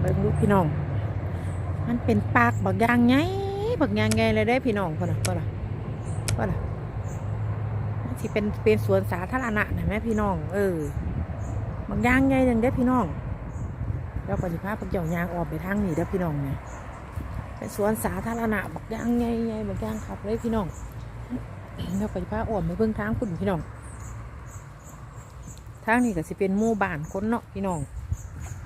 เบิ่งดูพี่น้อง มันเป็นปากบักยางไงบักยางไงเลยได้พี่น้องคนน่ะคนน่ะคนน่ะมันสิเป็นเป็นสวนสาธารณะนะแม่พี่น้อง เออบักยางไงหนึ่งได้พี่น้องแล้วปฏิภาพบักเจ้ายางออกไปทางนี้เด้อพี่น้องเนี่ยเป็นสวนสาธารณะบักยางไงไงบักยางขับเลยพี่น้องแล้วปฏิภาพออกไปเบิ่งทางคุณพี่น้องทางนี้ก็สิเป็นหมู่บ้านคนเนาะพี่น้อง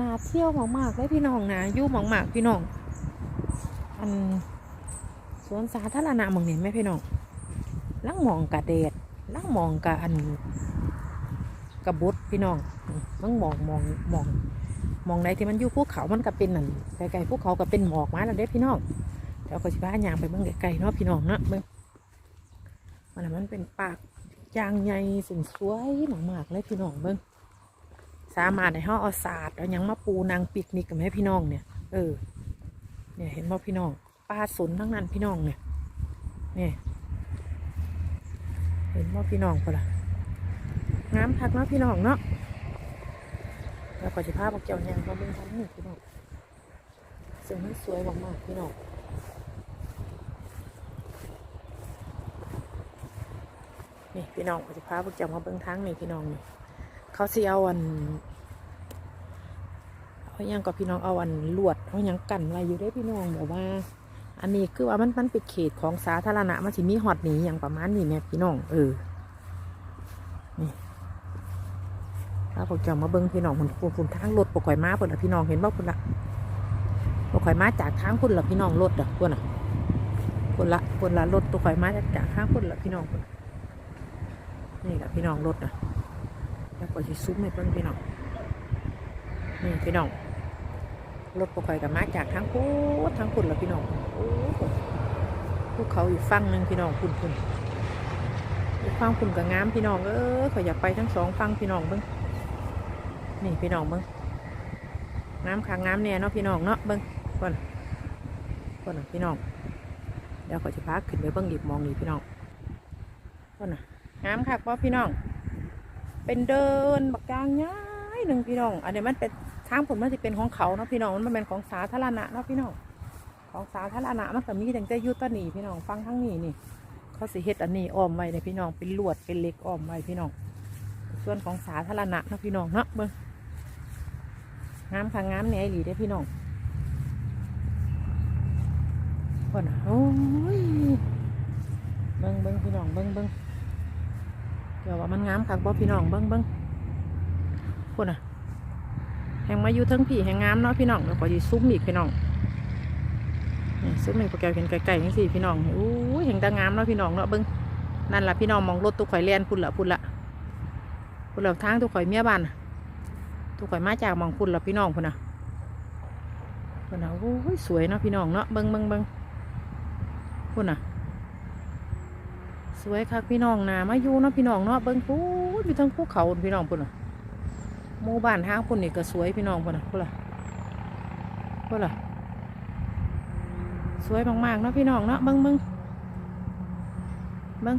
นาเที่ยวมากๆเลยพี่น้องนะยู่มากๆพี่น้อง อันสวนสาธารณะหมองนี่ไหมพี่น้องลังหมองกะเดดลังหมองกะอันกระบุดพี่น้องลังหมองมองมองมองไหนที่มันอยู่ภูเขา มันก็เป็นนั่นไกลๆภูเขาก็เป็นหมอกมาแล้วเด้พี่น้องเดี๋ยวก็สิพายางไปเบิ่งไกลๆเนาะพี่น้องเนาะเบิ่งมันมันเป็นปากยางใหญ่สวยมากๆเลยพี่น้องเบิ่ง สามารถในห้อเอาศาสตร์เอายังมาปูนางปิกนิกกับแม่พี่น้องเนี่ย เออ เนี่ยเห็นบ่พี่น้องปลาสนทั้งนั้นพี่น้องเนี่ย เนี่ย เห็นบ่พี่น้องปะล่ะงามคักเนาะพี่น้องเนาะแล้วก็จะพาพวกเจ้ายังมาเบิ่งทั้งนี้พี่น้องซึ่งมันสวยมากๆพี่น้องนี่พี่น้องก็จะพาพวกเจ้ามาเบิ่งทั้งนี่พี่น้องนี่ เขาสิเอาอันเขายังกับพี่น้องเอาอันลวดเขายังกันอะไรอยู่ได้พี่น้องแบอกว่า อันนี้คือว่ามันมันเป็นเขตของสาธารณะมันสิมีหอดหนีอย่างประมาณนี้แม่พี่น้องเออนี่ถ้าพวกจ้ามาเบิ้งพี่น้องคุณคุณคุณทางรถปกข่อยมาเพิ่นละพี่น้องเห็นบ่คุณละปกข่อยมาจากทางคุณละพี่น้องรถอะคุณอะคุณละคุณละรถปกข่อยมาจากทางคุณละพี่น้องคุณนี่แหละพี่น้องรถอะ แล้วก็สิซุ้มให้เพิ่นพี่น้องนี่พี่น้องรถปกไฟกับมาจากทางพูดทางคุณแล้วพี่น้องโอ้โหภูเขาอยู่ฝั่งหนึ่งพี่น้องคุณคุณอีกฝั่งคุณกับงามพี่น้องเออขออยากไปทั้งสองฝั่งพี่น้องเบิ้งนี่พี่น้องเบิ้งน้ำค้างน้ำเนี่ยเนาะพี่น้องเนาะเบิ้งก่อนก่อนพี่น้องเดี๋ยวขอจะพาขึ้นไปเบิ้งอีกมองนี่พี่น้องก่อนนะน้ำคักว่าพี่น้อง เป็นเดินบักยางย้ายหนึ่งพี่น้อง อันนี้มันเป็นทางผมมันจะเป็นของเขาเนาะพี่น้องมันเป็นของสาธารณะเนาะพี่น้องของสาธารณะมันก็มีตั้งแต่อยุตนีพี่น้องฟังทั้งนี้นี่ เขาสิเฮ็ดอันนี้อ้อมไว้เลยพี่น้องเป็นลวดเป็นเล็กอ้อมไว้พี่น้อง ส่วนของสาธารณะเนาะพี่น้องเนาะเบิ้งงามค่ะงามเนี่ยหลีได้พี่น้องก่อนนะโอ้ยเบิ้งเบิ้งพี่น้องเบิ้งเบิ้ง เดี๋ยวว่ามันงามคักบ่พี่น้องเบิ้งเบิ้งคนอะแหงมาอยู่ทั้งผีแหงงามเนาะพี่น้องเดี๋ยวขอจีซุ้มอีกพี่น้องนี่ซุ้มในโปรแกรมเห็นไกลๆนี่สิพี่น้องอู้ยแหงตางามเนาะพี่น้องเนาะเบิ้งนั่นล่ะพี่น้องมองรถตุกข่อยเลียนพุ่นละพุ่นละพุ่นละทางตุกข่อยเมียบ้านตุกข่อยมาจากมองพุ่นละพี่น้องพุ่นน่ะพุ่นน่ะโอ้ยสวยเนาะพี่น้องเนาะเบิ้งเบิ้งเบิ้งพุ่นน่ะ สวยคักพี่น้องนามาอยู่เนาะพี่น้องเนาะเบิ้งปูดมีทั้งภูเขาพี่น้องพุ่นน่ะหมู่บ้านทางพุ่นนี่ก็สวยพี่น้องพุ่นน่ะพุ่นล่ะพุ่นล่ะสวยมากๆเนาะพี่น้องเนาะเบิ้งเบิ้งเบิ้ง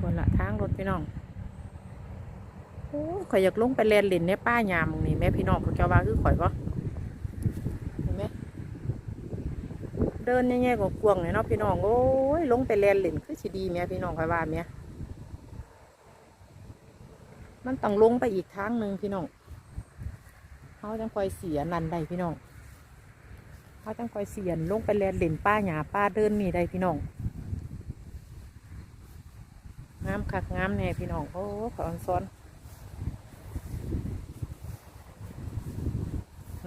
พุ่นละทางรถพี่น้องโอ้ข่อยอยากลงไปเล่นเล่นในป้ายามหม้องนี่แม่พี่น้องพวกเจ้าว่าคือข่อยปะเห็นไหม เดินแง่ๆกวางเลยเนาะพี่น้องโอ้ยลงไปแลนเล่นคือสิดีเมียพี่น้องคอยว่าเมียมันต้องลงไปอีกทางหนึ่งพี่น้องเขาจังคอยเสียนันได้พี่น้องเขาจังคอยเสียนลงไปแลนเล่นป้าหยาป้าเดินนี่ได้พี่น้องงามคักงามแน่พี่น้องโอ้ขอนซ้อน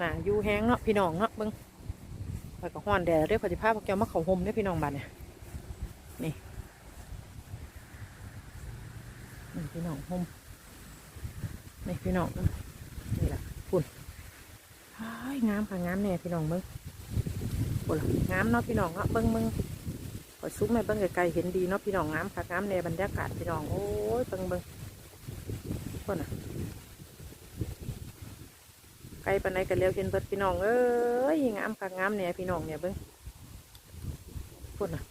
น่ะอยู่แห้งเนาะพี่น้องเนาะเบิ้ง อยก็ฮ้อนแดดเรียกขอจิภาพพวกแกมาเขาห่มได้อพี่น้องบ้านเนี่ยนี่นี่พี่น้องห่มนี่พี่น้องนี่แหละฝุ่นอ้ายงามค่ะงามแน่พี่น้องเบิ้งฝุ่นล่ะงามเนาะพี่น้องเนาะเบิ้งเบิ้งขอซุ้มแม่เบิ้งไกลๆเห็นดีเนาะพี่น้องงามค่ะงามแน่บรรยากาศพี่น้องโอ้ยเบิ้งเบิ้งฝุ่นอะ ปานไหนกันเลี้ยวเห็นเบิดพี่น้องเอ้ยงามค่ะงามเนี่ยพี่น้องเนี่ยเบิ้งพุ่นอะ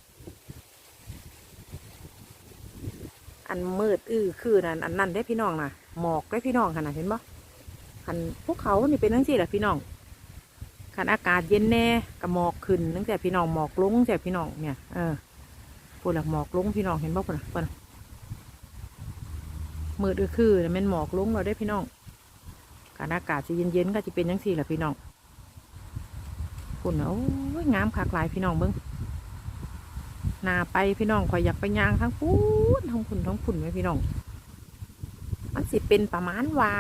อันมืดอื้อคือนั่นอันนั้นได้พี่น้องน่ะหมอกได้พี่น้องขนาดเห็นบ่ขันภูเขานี่เป็นทั้งสี่แหละพี่น้องขันอากาศเย็นแน่กับหมอกขึ้นตั้งแต่พี่น้องหมอกลงแต่พี่น้องเนี่ยเออพูดละหมอกลงพี่น้องเห็นบ่ปุ่นน่ะปุ่นมืดก็คือน่ะแมันหมอกลงเราได้พี่น้อง ขันอากาศจะเย็นๆก็จะเป็นทั้งสี่แหละพี่น้องปุ่นน่ะโอ้ยงามคักหลายพี่น้องเบิ้งนาไปพี่น้องข่อยอยากไปย่างทั้งพูนทั้งพุ่นทั้งพุ่นไหมพี่น้อง มันสิเป็นประมาณว่า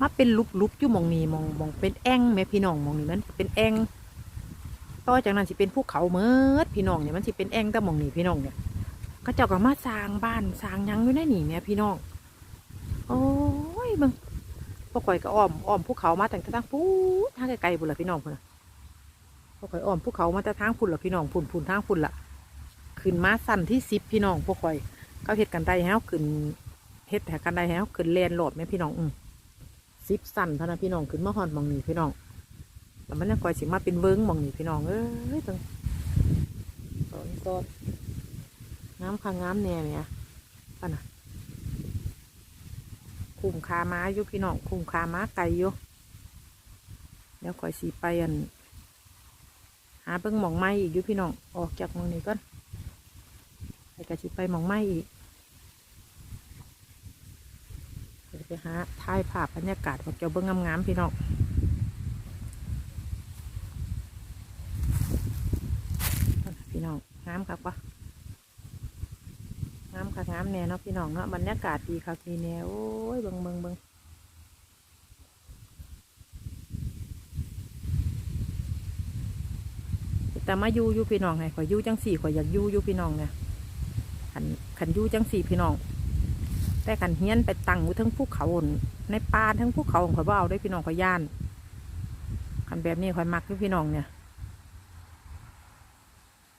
มาเป็นลุบๆอยู่มองนี้มองมองเป็นแอ่งแม่พี่น้องมองนี้มันเป็นแอ่งต่อจากนั้นสิเป็นภูเขาเมิดพี่น้องเนี่ยมันสิเป็นแอ่งแต่มองนี้พี่น้องเนี่ยก็เจ้าก็มาสร้างบ้านสร้างยังอยู่ในนี่แม่ยพี่น้อง โอ้ยเบิ่ง พวกข่อยก็อ้อมอ้อมภูเขามาตั้งแต่ทางปูนทางไกลๆพุ่นละพี่น้องพุ่นละพวกข่อยอ้อมภูเขามาแต่ทางพุ่นละพี่น้องพุ่นพุ่นทางพุ่นละขึ้นมาสั้นที่สิบพี่น้องพวกข่อยเขาเฮ็ดกันได้แฮวขึ้นเฮ็ดแหกันได้แล้วขึ้นเลนโหลดไหมพี่น้องอืมซิปสั่นพะนะพี่น้องขึ้นมาหอนมองนี่พี่น้องแล้วมันยังคอยสิมาเป็นเวิ้งมองนี่พี่น้องเอ้ยตึงตอนตอนน้ำข้างน้ำแน่เนี่ยป่ะนะ คุ้มคาม้าอยู่พี่น้องคุ้มคาม้าไก่อยู่เดี๋ยวคอยสีไปอัน หาเบิ่งหมองไม้อีกอยู่พี่น้องออกจากหมองนี้ก่อนไปกะสิไปหมองไม้อีกเดี๋ยวไปหาถ่ายภาพบรรยากาศของเจ้าเบิ้งงามๆพี่น้องพี่น้องงามครับวะ งามค่ะงามแน่เนาะพี่น้องเนาะบรรยากาศดีครับดีแน่โอ้ยเบิงเบิงเบิงแต่มาอยู่อยู่พี่น้องไงขอยอยู่จังสี่ขอยอยากอยู่อยู่พี่น้องเนี่ยขันขันอยู่จังสี่พี่น้อง แต่กันเฮี้ยนไปตั้งอยู่ทั้งภูเขาอั่นในป่าทั้งภูเขาของข่อยบ่เอาได้พี่น้องข่อยย่านคันแบบนี้ข่อยมักอยู่พี่น้องเนี่ย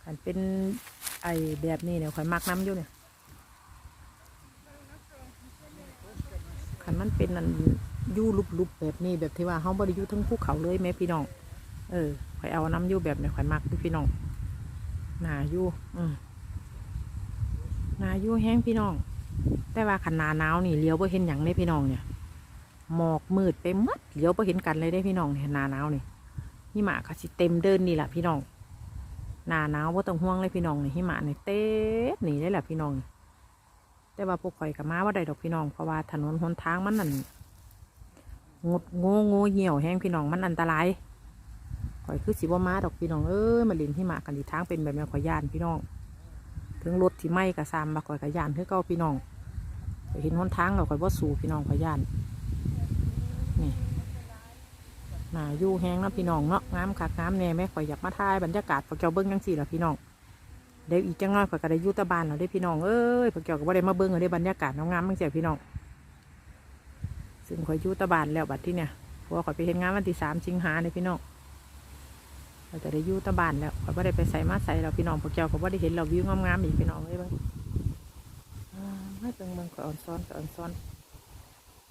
คันเป็นไอแบบนี้เนี่ยข่อยมักน้ำอยู่เนี่ย คันมันเป็นนันยู่ลุบๆแบบนี้แบบที่ว่าเฮาบ่ได้อยู่ทั้งภูเขาเลยแม่พี่น้อง เออข่อยเอาน้ำยู่แบบเนี่ยข่อยมักพี่น้องหนายู่อืมหนายู่แห้งพี่น้อง แต่ว่าขันนาหนาวนี่เลี้ยวไ่เห็นอย่างได้พี่น้องเนี่ย หมอกมืดไปมัดเลี้ยวไ่เห็นกันเลยได้พี่น้องเนี่ยหนาหนาวนี่หิมะก็สิเต็มเดินนี่แหละพี่น้องหนาหนาวว่าต้องห่วงเลยพี่น้องนี่หิมะเนี่ยเต็มนี่ได้แหละพี่น้อง แต่ว่าพวกข่อยกับมาว่าใดดอกพี่น้องเพราะว่าถนนหนทางมันนั่นงดโง่โง่เหี่ยวแห้งพี่น้องมันอันตรายข่อยคือสิว่ามาดอกพี่น้องเอ้ยมาเลินหิมะกันดีทางเป็นแบบนี้ข่อยย่านพี่น้อง ถึงรถที่ไหม้กระซามบาข่อยกระยานคือเก้าพี่น้องเห็นหนทางเราข่อยว่าสู่พี่น้องข่อยยานนี่หนาอยู่แห้งนะพี่น้องเนาะงามคักงามแน่แม่ข่อยอยากมาถ่ายบรรยากาศพวกเจ้าเบิ้งจังสี่ละพี่น้อง เดี๋ยวอีกจังน้อยข่อยก็ได้ยุตะบานเราได้พี่น้องเอ้ยพวกเจ้าก็บ่ได้มาเบิ้งเราได้บรรยากาศงามๆมั่งเสียพี่น้อง ซึ่งข่อยยุตะบานแล้วบัดที่เนี่ยพราะว่าข่อยไปเห็นงานวันที่สามสิงหาเลยพี่น้องเราจะได้ยู่ตะบานแล้วเขาไ่าได้ไปใส่มาใส่เราพี่น้องพวกเจ้าเขาไ่าได้เห็นเราวิวงามๆอีกพี่น้องเลยบ้างอ่าให้เป็นเมืองก่อนซ้อนก่อนซ้อน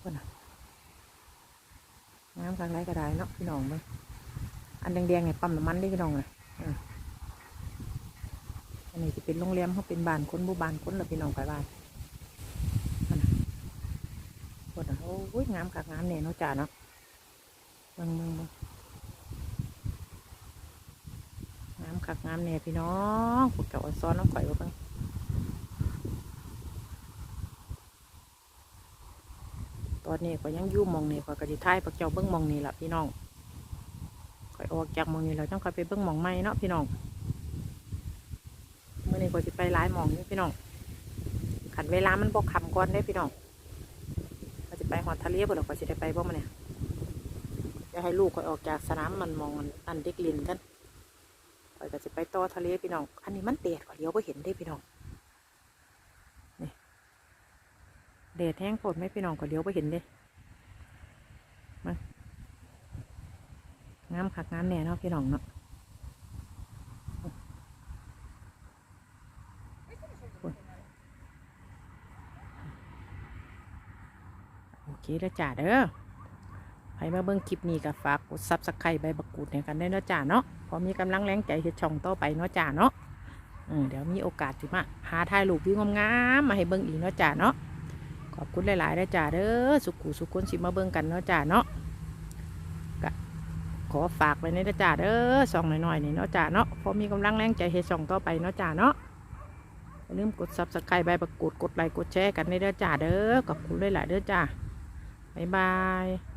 คนน่ะงามทางไรก็ได้เนาะพี่น้องเบ้งอันแดงๆเนี่ยปั๊มน้ำมันได้พี่น้องเลย อันนี้จะเป็นโรงแรมเขาเป็นบ้านคนบูบานคนเราพี่น้องไปบ้านนะคนน่ะโอ้ยงามคักงามเนี่ยเนาะจ้าเนาะมืองมืองมืองงามคักงามแน่พี่น้องพวกเก่าซ้อนน้องข่อยว่างตอนนี้ก็ยังยู่มองนี่ข่อยก็สิท้ายพวกเจ้าเบิ่งมองนี่ล่ะพี่น้องข่อยออกจากมองนี่แล้วจังข่อยไปเบิ่งมองใหม่เนาะพี่น้อง มื่อนี้ข่อยสิไปหลายหมองนี่พี่น้องขันเวลามันบ่คำก่อนได้พี่น้องข่อยสิไปหอดทะเลบ่หรอข่อยสิได้ไปบ่มาเนี่ยจะให้ลูกข่อยออกจากสนามมันมองอันเด็กลินกันข่อยก็จะไปต่อทะเลพี่น้อง อันนี้มันแดดกว่าเลี้ยวไปเห็นได้พี่น้องนี่แดดแห้งโผดไหมพี่น้องกว่าเลี้ยวไปเห็นเด้มางามคักงามแน่เนาะพี่น้องเนาะ เคแล้วจ้าเด้อใครมาเบิ่งคลิปนี้ก็ฝากกดซับสไครต์ใบบักกูดให้กันได้เนาะจ้าเนาะพอมีกำลังแรงใจเฮ็ดช่องต่อไปเนาะจ้าเนาะเดี๋ยวมีโอกาสสิมาหาถ่ายรูปวิวงามๆมาให้เบิ่งอีกเนาะจ้าเนาะขอบคุณหลายๆนะจ้าเด้อสุขุสุขคนสิมาเบิ่งกันเนาะจ้าเนาะก็ขอฝากไว้ในนะจ้าเด้อส่องหน่อยๆนี่เนาะจ้าเนาะพอมีกำลังแรงใจเฮ็ดส่องต่อไปเนาะจ้าเนาะอย่าลืมกดซับสไครต์ใบประกดกดไลค์กดแชร์กันในเด้อจ้าเด้อขอบคุณหลายๆเด้อจ้า บ๊ายบาย